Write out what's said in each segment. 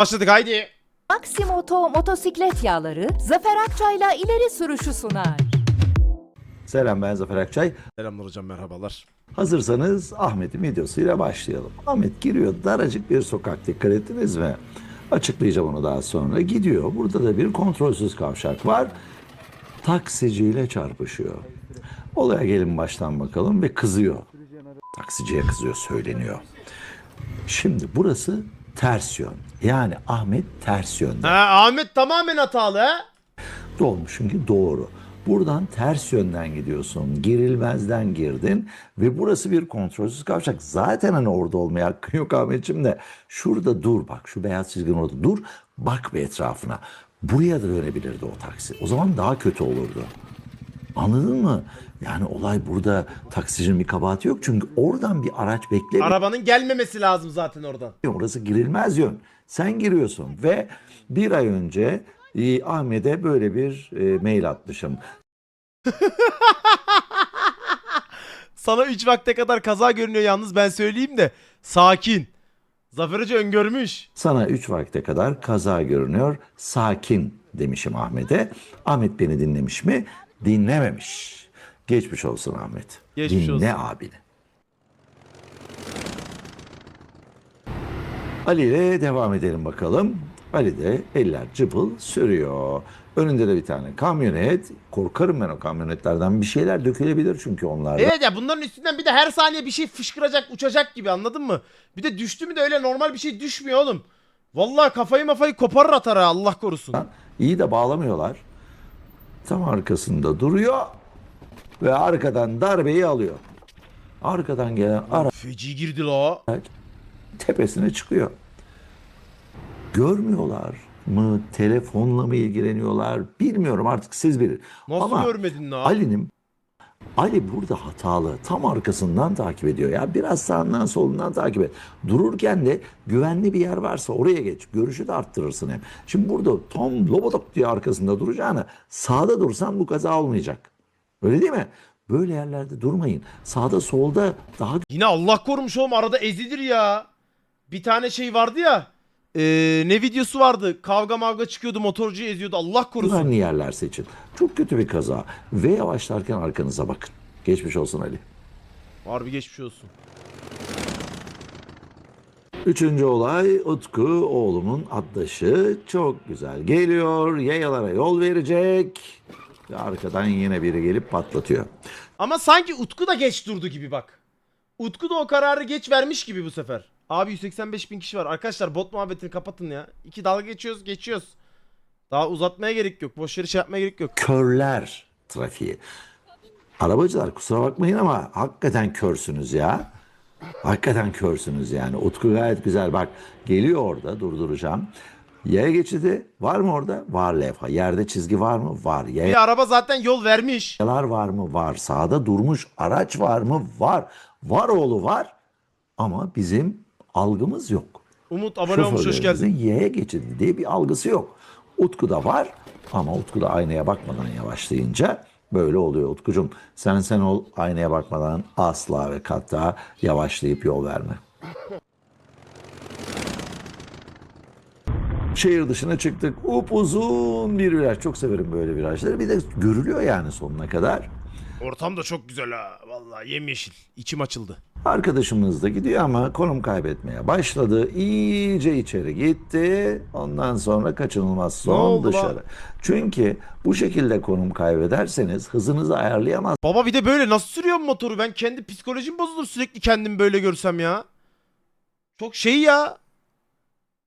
Başladık haydi. Maximoto motosiklet yağları Zafer Akçay'la ileri sürüşü sunar. Selam ben Zafer Akçay. Selamlar hocam merhabalar. Hazırsanız Ahmet'in videosuyla başlayalım. Ahmet giriyor daracık bir sokak dikkat ettiniz mi? Açıklayacağım onu daha sonra. Gidiyor. Burada da bir kontrolsüz kavşak var. Taksiciyle çarpışıyor. Olaya gelin baştan bakalım ve kızıyor. Taksiciye kızıyor söyleniyor. Şimdi burası ters yön. Yani Ahmet ters yönde. Ha, Ahmet tamamen hatalı ha. Dolmuşun ki doğru. Buradan ters yönden gidiyorsun. Girilmezden girdin ve burası bir kontrolsüz kavşak. Zaten hani orada olmaya hakkın yok Ahmetciğim de. Şurada dur bak şu beyaz çizginin orada dur. Bak bir etrafına. Buraya da dönebilirdi o taksi. O zaman daha kötü olurdu. Anladın mı? Yani olay burada taksicinin bir kabahati yok. Çünkü oradan bir araç beklemiyor. Arabanın gelmemesi lazım zaten oradan. Orası girilmez yön. Sen giriyorsun ve bir ay önce e, Ahmet'e böyle bir e, mail atmışım. Sana 3 vakte kadar kaza görünüyor yalnız ben söyleyeyim de. Sakin. Zafer Hoca öngörmüş. Sana 3 vakte kadar kaza görünüyor. Sakin demişim Ahmet'e. Ahmet beni dinlemiş mi? Dinlememiş. Geçmiş olsun Ahmet. Geçmiş Dinle olsun. abini. Ali ile devam edelim bakalım. Ali de eller cıpıl sürüyor. Önünde de bir tane kamyonet. Korkarım ben o kamyonetlerden. Bir şeyler dökülebilir çünkü onlarda. Evet ya bunların üstünden bir de her saniye bir şey fışkıracak uçacak gibi anladın mı? Bir de düştü mü de öyle normal bir şey düşmüyor oğlum. Vallahi kafayı mafayı koparır atar ha Allah korusun. İyi de bağlamıyorlar. Tam arkasında duruyor ve arkadan darbeyi alıyor. Arkadan gelen araç Feci girdi la. tepesine çıkıyor. Görmüyorlar mı? Telefonla mı ilgileniyorlar? Bilmiyorum artık siz bilin. Nasıl Ama görmedin la? Ali'nin Ali burada hatalı. Tam arkasından takip ediyor. Ya biraz sağından solundan takip et. Dururken de güvenli bir yer varsa oraya geç. Görüşü de arttırırsın hem. Şimdi burada tam lobodop diye arkasında duracağına sağda dursan bu kaza olmayacak. Öyle değil mi? Böyle yerlerde durmayın. Sağda solda daha Yine Allah korumuş oğlum arada ezilir ya. Bir tane şey vardı ya. Ee, ne videosu vardı? Kavga mavga çıkıyordu motorcuyu eziyordu Allah korusun. güvenli yerler seçin. Çok kötü bir kaza. Ve yavaşlarken arkanıza bakın. Geçmiş olsun Ali. Harbi geçmiş olsun. Üçüncü olay Utku oğlumun addaşı çok güzel geliyor yayalara yol verecek ve arkadan yine biri gelip patlatıyor. Ama sanki Utku da geç durdu gibi bak. Utku da o kararı geç vermiş gibi bu sefer. Abi 185 bin kişi var. Arkadaşlar bot muhabbetini kapatın ya. İki dalga geçiyoruz geçiyoruz. Daha uzatmaya gerek yok. Boş yere şey yapmaya gerek yok. Körler trafiği. Arabacılar kusura bakmayın ama hakikaten körsünüz ya. Hakikaten körsünüz yani. Utku gayet güzel bak geliyor orada durduracağım. Yaya geçidi var mı orada? Var levha. Yerde çizgi var mı? Var. Yaya Bir araba zaten yol vermiş. Yalar var mı? Var. Sağda durmuş araç var mı? Var. Var oğlu var. Ama bizim algımız yok. Umut abone olmuş hoş geldin. Yaya geçidi diye bir algısı yok. Utku'da var ama Utku da aynaya bakmadan yavaşlayınca böyle oluyor Utkucuğum. Sen sen ol aynaya bakmadan asla ve kata yavaşlayıp yol verme. Şehir dışına çıktık. Upuzun bir viraj. Çok severim böyle virajları. Bir de görülüyor yani sonuna kadar. Ortam da çok güzel ha. Vallahi yemyeşil. İçim açıldı. Arkadaşımız da gidiyor ama konum kaybetmeye başladı. İyice içeri gitti. Ondan sonra kaçınılmaz son oldu lan? dışarı. Çünkü bu şekilde konum kaybederseniz hızınızı ayarlayamaz. Baba bir de böyle nasıl sürüyorum motoru? Ben kendi psikolojim bozulur sürekli kendimi böyle görsem ya. Çok şey ya.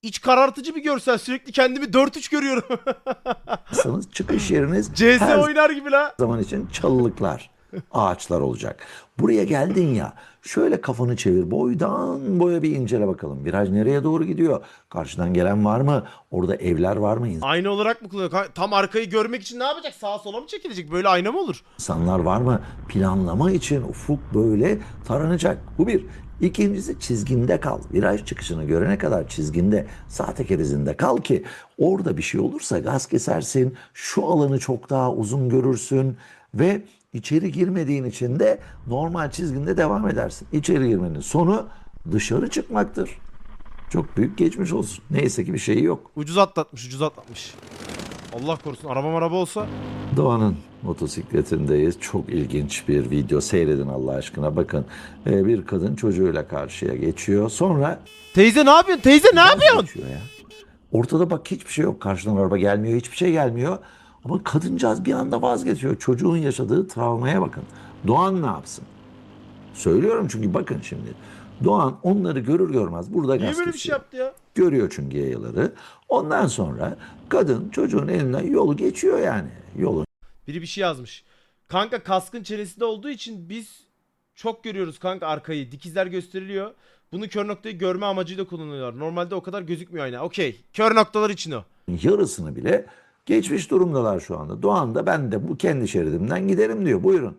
İç karartıcı bir görsel. Sürekli kendimi 4-3 görüyorum. Sanız çıkış yeriniz CS her oynar gibi la. zaman için çalılıklar, ağaçlar olacak. Buraya geldin ya şöyle kafanı çevir boydan boya bir incele bakalım. Viraj nereye doğru gidiyor? Karşıdan gelen var mı? Orada evler var mı? Ayna olarak mı kullanıyor? Ka- Tam arkayı görmek için ne yapacak? Sağa sola mı çekilecek? Böyle ayna mı olur? İnsanlar var mı? Planlama için ufuk böyle taranacak. Bu bir. İkincisi çizginde kal. Viraj çıkışını görene kadar çizginde, sağ teker izinde kal ki orada bir şey olursa gaz kesersin. Şu alanı çok daha uzun görürsün ve içeri girmediğin için de normal çizginde devam edersin. İçeri girmenin sonu dışarı çıkmaktır. Çok büyük geçmiş olsun. Neyse ki bir şeyi yok. Ucuz atlatmış ucuz atlatmış. Allah korusun araba araba olsa. Doğan'ın motosikletindeyiz. Çok ilginç bir video. Seyredin Allah aşkına. Bakın Ee, bir kadın çocuğuyla karşıya geçiyor. Sonra Teyze ne yapıyorsun? Teyze ne yapıyorsun? geçiyor ya. Ortada bak hiçbir şey yok. Karşıdan araba gelmiyor. Hiçbir şey gelmiyor. Ama kadıncağız bir anda vazgeçiyor. Çocuğun yaşadığı travmaya bakın. Doğan ne yapsın? Söylüyorum çünkü bakın şimdi. Doğan onları görür görmez burada Niye böyle bir şey yaptı ya? Görüyor çünkü yayaları. Ondan sonra kadın çocuğun elinden yolu geçiyor yani. Yolun Biri bir şey yazmış. Kanka kaskın çenesinde olduğu için biz çok görüyoruz kanka arkayı. Dikizler gösteriliyor. Bunu kör noktayı görme amacıyla kullanıyorlar. Normalde o kadar gözükmüyor ayna. Okey. Kör noktalar için o. yarısını bile geçmiş durumdalar şu anda. Doğan da ben de bu kendi şeridimden giderim diyor. Buyurun.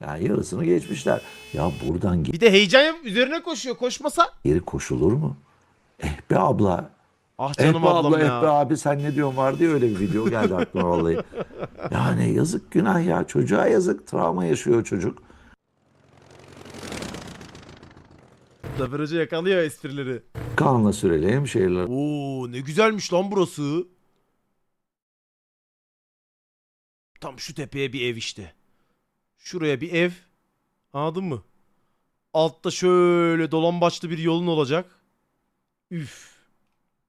Yani yarısını geçmişler. Ya buradan Bir de heyecan yap üzerine koşuyor. Koşmasa. geri koşulur mu? Eh be abla. Ah Eh canım be ablam abla, ya. eh be abi sen ne diyorsun var diye öyle bir video geldi aklıma vallahi. Yani yazık günah ya. Çocuğa yazık. Travma yaşıyor çocuk. Zafer Hoca yakalıyor esprileri. Kanla süreli hemşehriler Oo ne güzelmiş lan burası. Tam şu tepeye bir ev işte. Şuraya bir ev. Anladın mı? Altta şöyle dolambaçlı bir yolun olacak. Üf.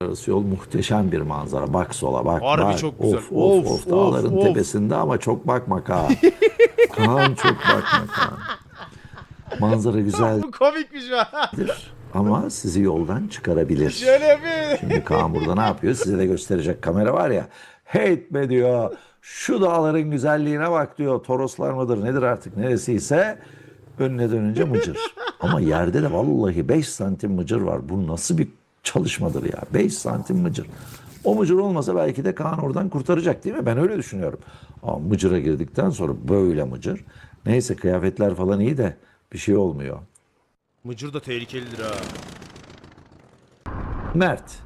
arası yol muhteşem bir manzara. Bak sola bak. Harbi bak. çok güzel. Of of Of, of. Dağların of, tepesinde ama çok bakma Kaan. Kaan çok bakma Kaan. Manzara güzeldir Bu komikmiş ha. ama sizi yoldan çıkarabilir. Şöyle yapayım. Şimdi Kaan burada ne yapıyor? Size de gösterecek kamera var ya. Hate be diyor. Şu dağların güzelliğine bak diyor. Toroslar mıdır nedir artık neresiyse. Önüne dönünce mıcır. Ama yerde de vallahi 5 santim mıcır var. Bu nasıl bir çalışmadır ya? 5 santim mıcır. O mıcır olmasa belki de Kaan oradan kurtaracak değil mi? Ben öyle düşünüyorum. Ama mıcıra girdikten sonra böyle mıcır. Neyse kıyafetler falan iyi de bir şey olmuyor. Mıcır da tehlikelidir ha. Mert.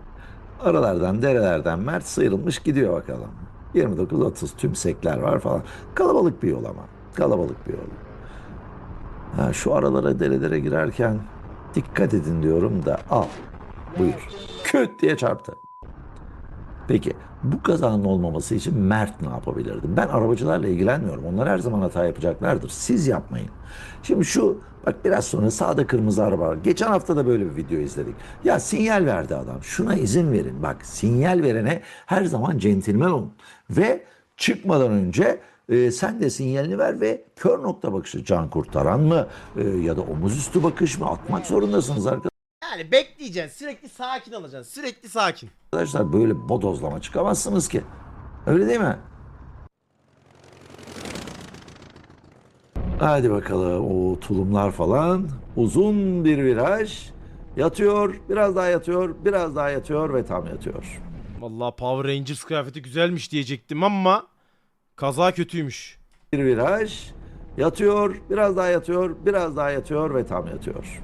Aralardan, derelerden Mert sıyrılmış gidiyor bakalım. 29-30 tümsekler var falan. Kalabalık bir yol ama. Kalabalık bir yol. Ha, şu aralara, derelere girerken dikkat edin diyorum da al. Buyur. Küt diye çarptı. Peki bu kazanın olmaması için Mert ne yapabilirdi? Ben arabacılarla ilgilenmiyorum. Onlar her zaman hata yapacaklardır. Siz yapmayın. Şimdi şu bak biraz sonra sağda kırmızı araba var. Geçen hafta da böyle bir video izledik. Ya sinyal verdi adam. Şuna izin verin. Bak sinyal verene her zaman centilmen olun. Ve çıkmadan önce e, sen de sinyalini ver ve kör nokta bakışı can kurtaran mı e, ya da omuz üstü bakış mı atmak zorundasınız arkadaşlar. Yani bekleyeceksin. Sürekli sakin olacaksın. Sürekli sakin. Arkadaşlar böyle bodozlama çıkamazsınız ki. Öyle değil mi? Hadi bakalım o tulumlar falan. Uzun bir viraj. Yatıyor, biraz daha yatıyor, biraz daha yatıyor ve tam yatıyor. Vallahi Power Rangers kıyafeti güzelmiş diyecektim ama kaza kötüymüş. Bir viraj. Yatıyor, biraz daha yatıyor, biraz daha yatıyor ve tam yatıyor.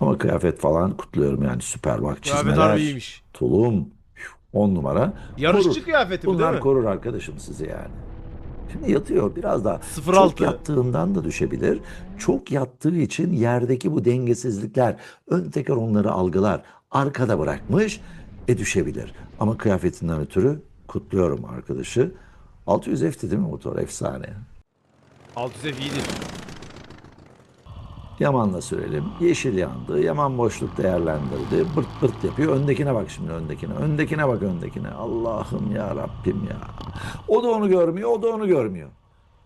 Ama kıyafet falan kutluyorum yani süper bak Kıyafet çizmeler. harbi iyiymiş. Tulum 10 numara. Yarışçı Korur. kıyafeti bu Bunlar değil mi? korur arkadaşım sizi yani. Şimdi yatıyor biraz daha. 0.6. Çok yattığından da düşebilir. Çok yattığı için yerdeki bu dengesizlikler ön teker onları algılar. Arkada bırakmış e düşebilir. Ama kıyafetinden ötürü kutluyorum arkadaşı. 600 F'ti değil mi motor? Efsane. 600 F iyidir. Yaman'la sürelim. Yeşil yandı. Yaman boşluk değerlendirdi. Bırt bırt yapıyor. Öndekine bak şimdi öndekine. Öndekine bak öndekine. Allah'ım ya Rabbim ya. O da onu görmüyor. O da onu görmüyor.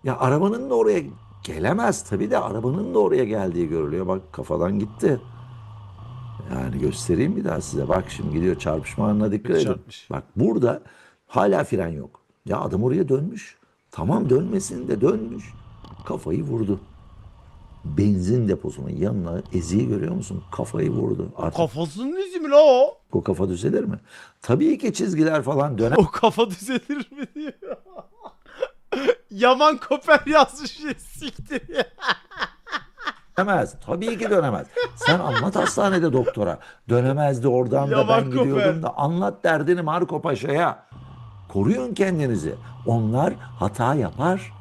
Ya arabanın da oraya gelemez. Tabii de arabanın da oraya geldiği görülüyor. Bak kafadan gitti. Yani göstereyim bir daha size. Bak şimdi gidiyor çarpışma anına dikkat edin. Çarpmış. Bak burada hala fren yok. Ya adam oraya dönmüş. Tamam dönmesin de dönmüş. Kafayı vurdu benzin deposunun yanına eziği görüyor musun? Kafayı vurdu. Artık Kafasının izi mi la o? o kafa düzelir mi? Tabii ki çizgiler falan O kafa düzelir mi diyor. Yaman Koper yazmış ya siktir ya. dönemez. Tabii ki dönemez. Sen anlat hastanede doktora. Dönemezdi oradan da Yaman ben gidiyordum Koper. da anlat derdini Marco Paşa'ya. Koruyun kendinizi. Onlar hata yapar.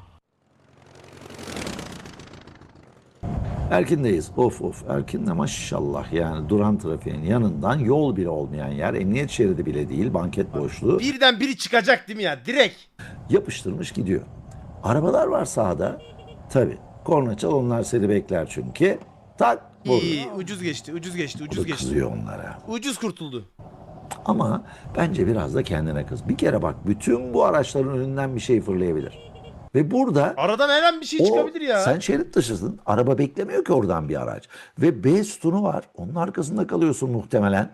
Erkin'deyiz. Of of. Erkin de maşallah yani duran trafiğin yanından yol bile olmayan yer. Emniyet şeridi bile değil. Banket boşluğu. Birden biri çıkacak değil mi ya? Direkt. Yapıştırmış gidiyor. Arabalar var sağda. Tabii. Korna çal onlar seni bekler çünkü. Tak. vur. İyi, ucuz geçti, ucuz geçti, ucuz geçti. kızıyor onlara. Ucuz kurtuldu. Ama bence biraz da kendine kız. Bir kere bak bütün bu araçların önünden bir şey fırlayabilir. Ve burada Aradan her an bir şey çıkabilir ya. sen şerit dışısın. Araba beklemiyor ki oradan bir araç. Ve B sütunu var. Onun arkasında kalıyorsun muhtemelen.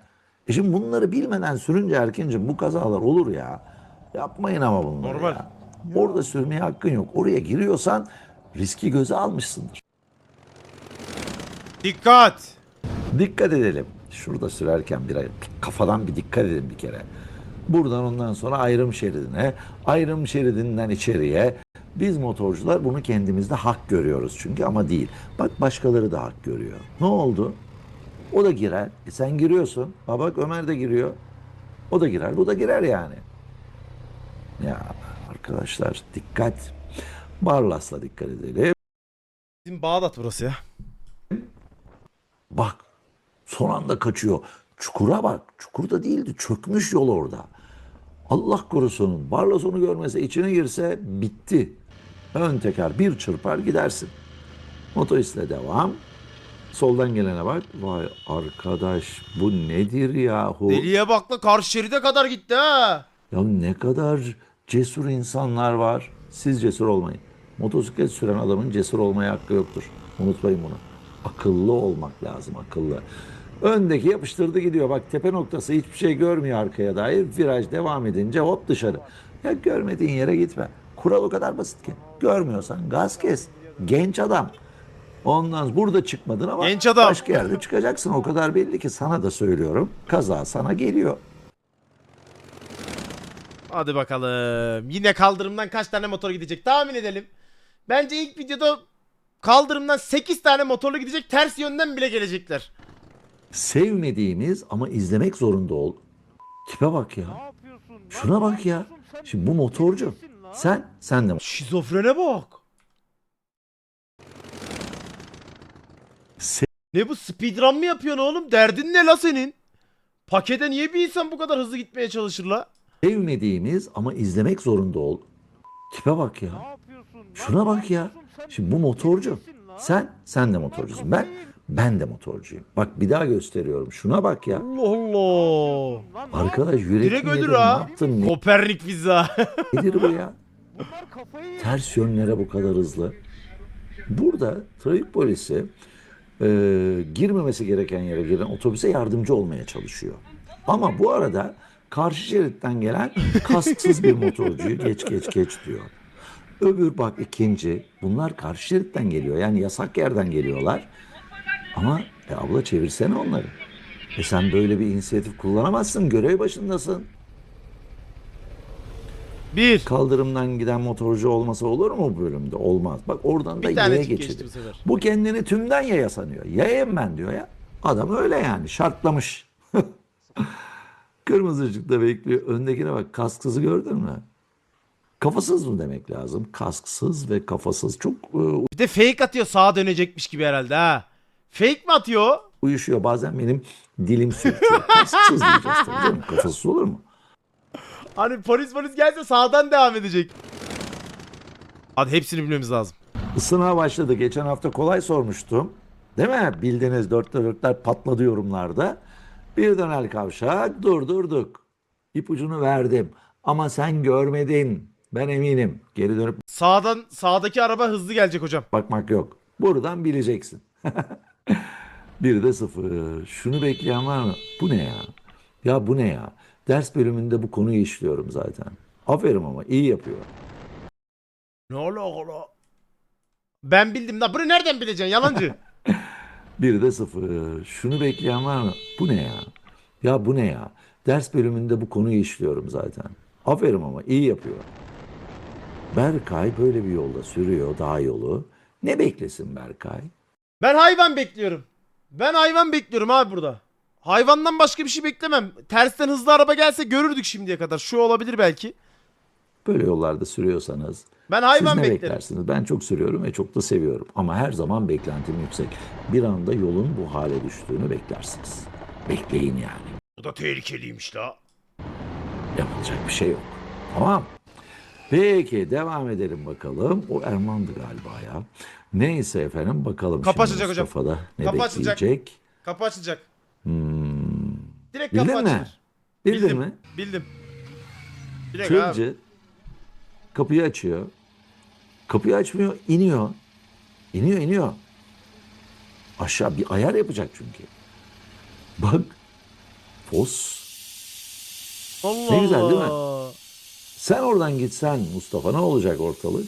E şimdi bunları bilmeden sürünce erkencim bu kazalar olur ya. Yapmayın ama bunları Normal. ya. Orada sürmeye hakkın yok. Oraya giriyorsan riski göze almışsındır. Dikkat. Dikkat edelim. Şurada sürerken bir kafadan bir dikkat edin bir kere. Buradan ondan sonra ayrım şeridine, ayrım şeridinden içeriye. Biz motorcular bunu kendimizde hak görüyoruz çünkü ama değil. Bak başkaları da hak görüyor. Ne oldu? O da girer. E sen giriyorsun. Ha bak Ömer de giriyor. O da girer. Bu da girer yani. Ya arkadaşlar dikkat. Barlas'la dikkat edelim. Bizim Bağdat burası ya. Bak son anda kaçıyor. Çukura bak. Çukurda değildi. Çökmüş yol orada. Allah korusun. Barlas onu görmese içine girse bitti. Ön teker bir çırpar gidersin. Motoristle devam. Soldan gelene bak. Vay arkadaş bu nedir yahu? Deliye bak la karşı şeride kadar gitti ha. Ya ne kadar cesur insanlar var. Siz cesur olmayın. Motosiklet süren adamın cesur olmaya hakkı yoktur. Unutmayın bunu. Akıllı olmak lazım, akıllı. Öndeki yapıştırdı gidiyor. Bak tepe noktası hiçbir şey görmüyor arkaya dair. Viraj devam edince hop dışarı. Ya görmediğin yere gitme. Kural o kadar basit ki. Görmüyorsan gaz kes. Genç adam. Ondan burada çıkmadın ama Genç adam. başka yerde çıkacaksın. O kadar belli ki sana da söylüyorum. Kaza sana geliyor. Hadi bakalım. Yine kaldırımdan kaç tane motor gidecek tahmin edelim. Bence ilk videoda kaldırımdan 8 tane motorlu gidecek ters yönden bile gelecekler. sevmediğimiz ama izlemek zorunda ol. Tipe bak ya. Şuna bak ya. Şimdi bu motorcu. Sen, sen de Şizofrene bak. Se- Ne bu speedrun mı yapıyorsun oğlum? Derdin ne la senin? Pakete niye bir insan bu kadar hızlı gitmeye çalışır la? sevmediğimiz ama izlemek zorunda ol. Tipe bak ya. Şuna bak ya. Şimdi bu motorcu. Sen, sen de motorcusun. Ben, ben de motorcuyum. Bak bir daha gösteriyorum. Şuna bak ya. Allah Allah. Arkadaş yürek Direkt mi ölür yedin, ha. Ne yaptın? Kopernik pizza. Nedir bu ya? Ters yönlere bu kadar hızlı. Burada trafik polisi e, girmemesi gereken yere giren otobüse yardımcı olmaya çalışıyor. Ama bu arada karşı şeritten gelen kasksız bir motorcuyu geç geç geç diyor. Öbür bak ikinci. Bunlar karşı şeritten geliyor. Yani yasak yerden geliyorlar. Ama e, abla çevirsene onları. E sen böyle bir inisiyatif kullanamazsın. Görev başındasın. Bir. Kaldırımdan giden motorcu olmasa olur mu bu bölümde? Olmaz. Bak oradan da Bir yaya geçti bu. Bu kendini tümden yaya sanıyor. Yayayım ben diyor ya. Adam öyle yani şartlamış. Kırmızı ışıkta bekliyor. Öndekine bak kasksızı gördün mü? Kafasız mı demek lazım? Kasksız ve kafasız çok e, Bir de fake atıyor sağa dönecekmiş gibi herhalde ha. Fake mi atıyor? uyuşuyor. Bazen benim dilim sürtüyor. Kasksız diyeceğiz tabii canım. Kafasız olur mu? Hani polis polis gelse sağdan devam edecek. Hadi hepsini bilmemiz lazım. Isınma başladı. Geçen hafta kolay sormuştum. Değil mi? Bildiğiniz dörtte dörtler patladı yorumlarda. Bir dönel kavşak durdurduk. İpucunu verdim. Ama sen görmedin. Ben eminim. Geri dönüp Sağdan sağdaki araba hızlı gelecek hocam. bakmak yok. Buradan bileceksin. bir de sıfır. Şunu bekleyen var mı? Bu ne ya? Ya bu ne ya? Ders bölümünde bu konuyu işliyorum zaten. Aferin ama iyi yapıyor. Ne ola ola. Ben bildim da bunu nereden bileceksin yalancı? Bir de sıfır. Şunu bekleyen var mı? Bu ne ya? Ya bu ne ya? Ders bölümünde bu konuyu işliyorum zaten. Aferin ama iyi yapıyor. Berkay böyle bir yolda sürüyor dağ yolu. Ne beklesin Berkay? ben hayvan bekliyorum. Ben hayvan bekliyorum abi burada. Hayvandan başka bir şey beklemem. Tersten hızlı araba gelse görürdük şimdiye kadar. Şu olabilir belki. Böyle yollarda sürüyorsanız Ben hayvan siz ne beklerim. beklersiniz? Ben çok sürüyorum ve çok da seviyorum. Ama her zaman beklentim yüksek. Bir anda yolun bu hale düştüğünü beklersiniz. Bekleyin yani. Bu da tehlikeliymiş la. Yapılacak bir şey yok. Tamam. Peki devam edelim bakalım. O Erman'dı galiba ya. Neyse efendim bakalım Kapı şimdi açılacak hocam. Mustafa'da ne Kapı açılacak. bekleyecek. Kapı açılacak. Hmm. Direkt Bildin kapı mi? açılır. Bildin Bildim. mi? Bildim. Direkt abi. Tırcı kapıyı açıyor. Kapıyı açmıyor, iniyor. İniyor, iniyor. Aşağı bir ayar yapacak çünkü. Bak. Fos. Allah Ne güzel değil mi? Sen oradan gitsen Mustafa ne olacak ortalık?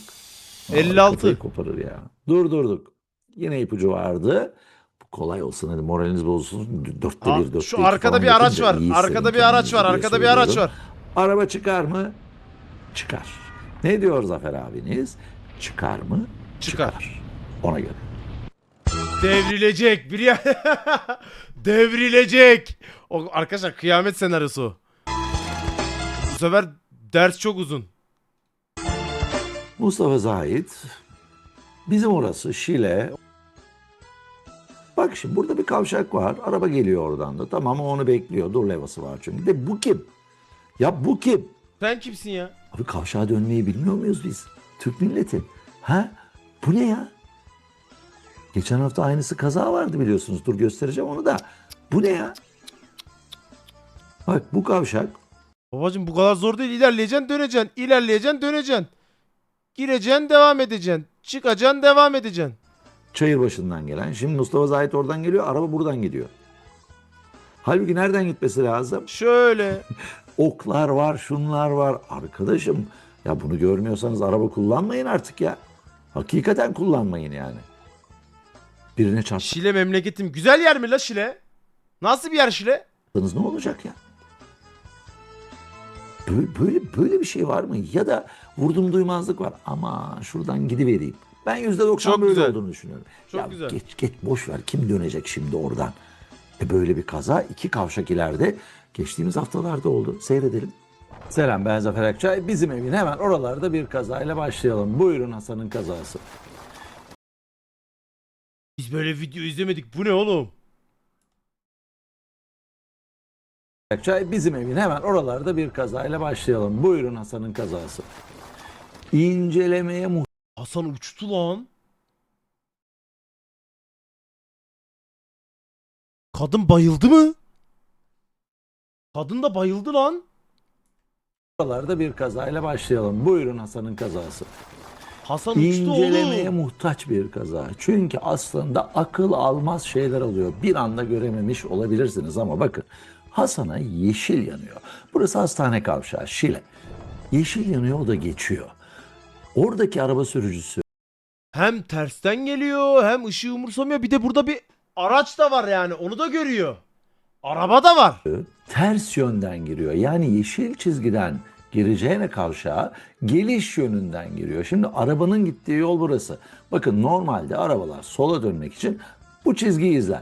Aa, 56. kafayı koparır ya. Durdurduk. Yine ipucu vardı. Bu kolay olsun hadi moraliniz bozulsun. Dörtte Ha, bir, dörtte şu iki arkada falan bir araç yapınca var. iyi Arkada hissedin bir araç kendinizi var. diye Arkada bir araç söylüyorum. var. Araba çıkar mı? Çıkar. Ne diyor Zafer abiniz? Çıkar mı? Çıkar. Ona göre. Devrilecek. Bir ya... Devrilecek. O arkadaşlar kıyamet senaryosu. Bu sefer ders çok uzun. Mustafa Zahit bizim orası Şile. Bak şimdi burada bir kavşak var. Araba geliyor oradan da. Tamam o onu bekliyor. Dur levhası var çünkü. De bu kim? Ya bu kim? Sen kimsin ya? Abi kavşağa dönmeyi bilmiyor muyuz biz? Türk milleti. Ha? Bu ne ya? Geçen hafta aynısı kaza vardı biliyorsunuz. Dur göstereceğim onu da. Bu ne ya? Bak bu kavşak Babacım bu kadar zor değil. İlerleyeceksin döneceksin. İlerleyeceksin döneceksin. Gireceksin devam edeceksin. Çıkacaksın devam edeceksin. çayır başından gelen. Şimdi Mustafa Zahit oradan geliyor. Araba buradan gidiyor. Halbuki nereden gitmesi lazım? Şöyle. oklar var, şunlar var. Arkadaşım ya bunu görmüyorsanız araba kullanmayın artık ya. Hakikaten kullanmayın yani. Birine çarptınız Şile memleketim. Güzel yer mi la Şile? Nasıl bir yer Şile? ne olacak ya? Böyle, böyle, böyle bir şey var mı? Ya da vurdum duymazlık var. Ama şuradan gidivereyim. Ben yüzde doksan böyle güzel. olduğunu düşünüyorum. Çok ya güzel. Geç geç boş ver. Kim dönecek şimdi oradan? E böyle bir kaza iki kavşak ileride geçtiğimiz haftalarda oldu. Seyredelim. Selam ben Zafer Akçay. Bizim evin hemen oralarda bir kazayla başlayalım. Buyurun Hasan'ın kazası. Biz böyle video izlemedik. Bu ne oğlum? Akçay bizim evin hemen oralarda bir kazayla başlayalım. Buyurun Hasan'ın kazası. İncelemeye muhtaç Hasan uçtu lan. Kadın bayıldı mı? Kadın da bayıldı lan. oralarda bir kazayla başlayalım. Buyurun Hasan'ın kazası. Hasan uçtu İncelemeye oğlum. muhtaç bir kaza. Çünkü aslında akıl almaz şeyler oluyor. Bir anda görememiş olabilirsiniz ama bakın Hasan'a yeşil yanıyor. Burası hastane kavşağı Şile. Yeşil yanıyor o da geçiyor. Oradaki araba sürücüsü Hem tersten geliyor hem ışığı umursamıyor. Bir de burada bir araç da var yani. Onu da görüyor. Araba da var. ters yönden giriyor. Yani yeşil çizgiden gireceğine kavşağa geliş yönünden giriyor. Şimdi arabanın gittiği yol burası. Bakın normalde arabalar sola dönmek için bu çizgiyi izler.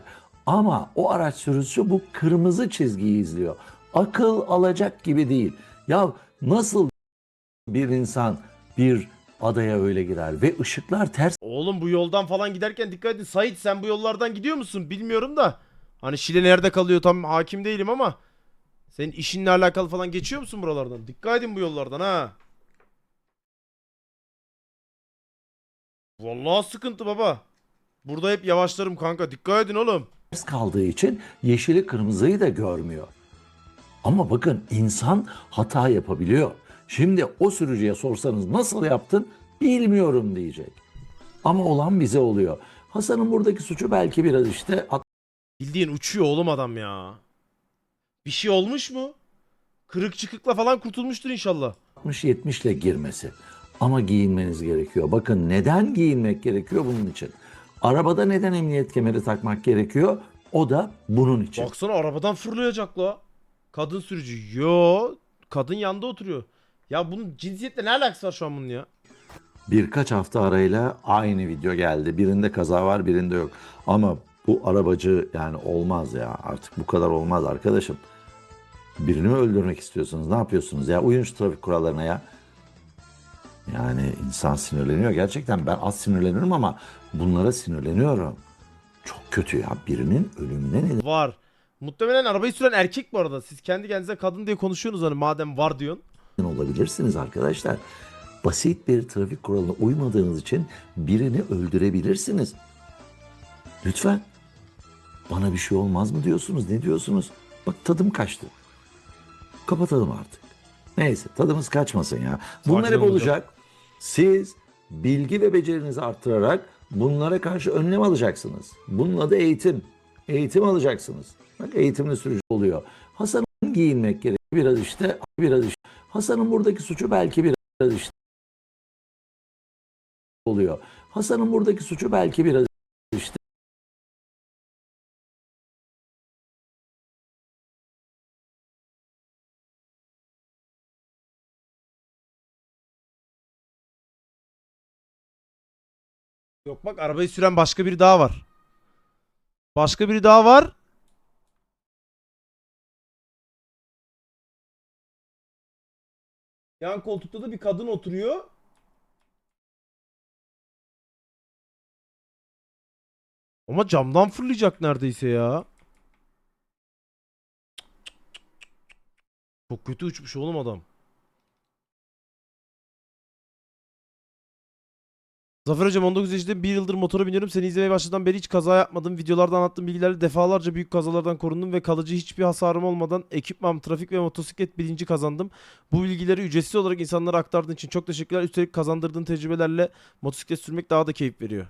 Ama o araç sürücüsü bu kırmızı çizgiyi izliyor. Akıl alacak gibi değil. Ya nasıl bir insan bir adaya öyle girer ve ışıklar ters Oğlum bu yoldan falan giderken dikkat edin. Sait sen bu yollardan gidiyor musun? Bilmiyorum da. Hani Şile nerede kalıyor tam hakim değilim ama. Senin işinle alakalı falan geçiyor musun buralardan? Dikkat edin bu yollardan ha. Vallahi sıkıntı baba. Burada hep yavaşlarım kanka. Dikkat edin oğlum. Ters kaldığı için yeşili kırmızıyı da görmüyor. Ama bakın insan hata yapabiliyor. Şimdi o sürücüye sorsanız nasıl yaptın bilmiyorum diyecek. Ama olan bize oluyor. Hasan'ın buradaki suçu belki biraz işte Bildiğin uçuyor oğlum adam ya. Bir şey olmuş mu? Kırık çıkıkla falan kurtulmuştur inşallah. 60-70 ile girmesi. Ama giyinmeniz gerekiyor. Bakın neden giyinmek gerekiyor bunun için. Arabada neden emniyet kemeri takmak gerekiyor? O da bunun için. Baksana arabadan fırlayacak la. Kadın sürücü. Yo. Kadın yanda oturuyor. Ya bunun cinsiyetle ne alakası var şu an bunun ya? Birkaç hafta arayla aynı video geldi. Birinde kaza var, birinde yok. Ama bu arabacı yani olmaz ya. Artık bu kadar olmaz arkadaşım. Birini mi öldürmek istiyorsunuz? Ne yapıyorsunuz ya? Uyun şu trafik kurallarına ya. Yani insan sinirleniyor. Gerçekten ben az sinirlenirim ama bunlara sinirleniyorum. Çok kötü ya. Birinin ölümüne neden Var. Muhtemelen arabayı süren erkek bu arada. Siz kendi kendinize kadın diye konuşuyorsunuz hani madem var diyorsun. olabilirsiniz arkadaşlar. Basit bir trafik kuralına uymadığınız için birini öldürebilirsiniz. Lütfen. Bana bir şey olmaz mı diyorsunuz? Ne diyorsunuz? Bak tadım kaçtı. Kapatalım artık. Neyse tadımız kaçmasın ya. Bunlar hep olacak. Siz bilgi ve becerinizi arttırarak bunlara karşı önlem alacaksınız. Bunun adı eğitim. Eğitim alacaksınız. Bak eğitimli sürücü oluyor. Hasan'ın giyinmek gerekiyor. Biraz işte, biraz işte. Hasan'ın buradaki suçu belki biraz işte oluyor. Hasan'ın buradaki suçu belki biraz işte Yok bak arabayı süren başka biri daha var. Başka biri daha var. Yan koltukta da bir kadın oturuyor. Ama camdan fırlayacak neredeyse ya. Çok kötü uçmuş oğlum adam. Zafer hocam 19 yaşındayım. Bir yıldır motora biniyorum. Seni izlemeye başladığımdan beri hiç kaza yapmadım. Videolarda anlattığım bilgilerle defalarca büyük kazalardan korundum ve kalıcı hiçbir hasarım olmadan ekipman, trafik ve motosiklet bilinci kazandım. Bu bilgileri ücretsiz olarak insanlara aktardığın için çok teşekkürler. Üstelik kazandırdığın tecrübelerle motosiklet sürmek daha da keyif veriyor.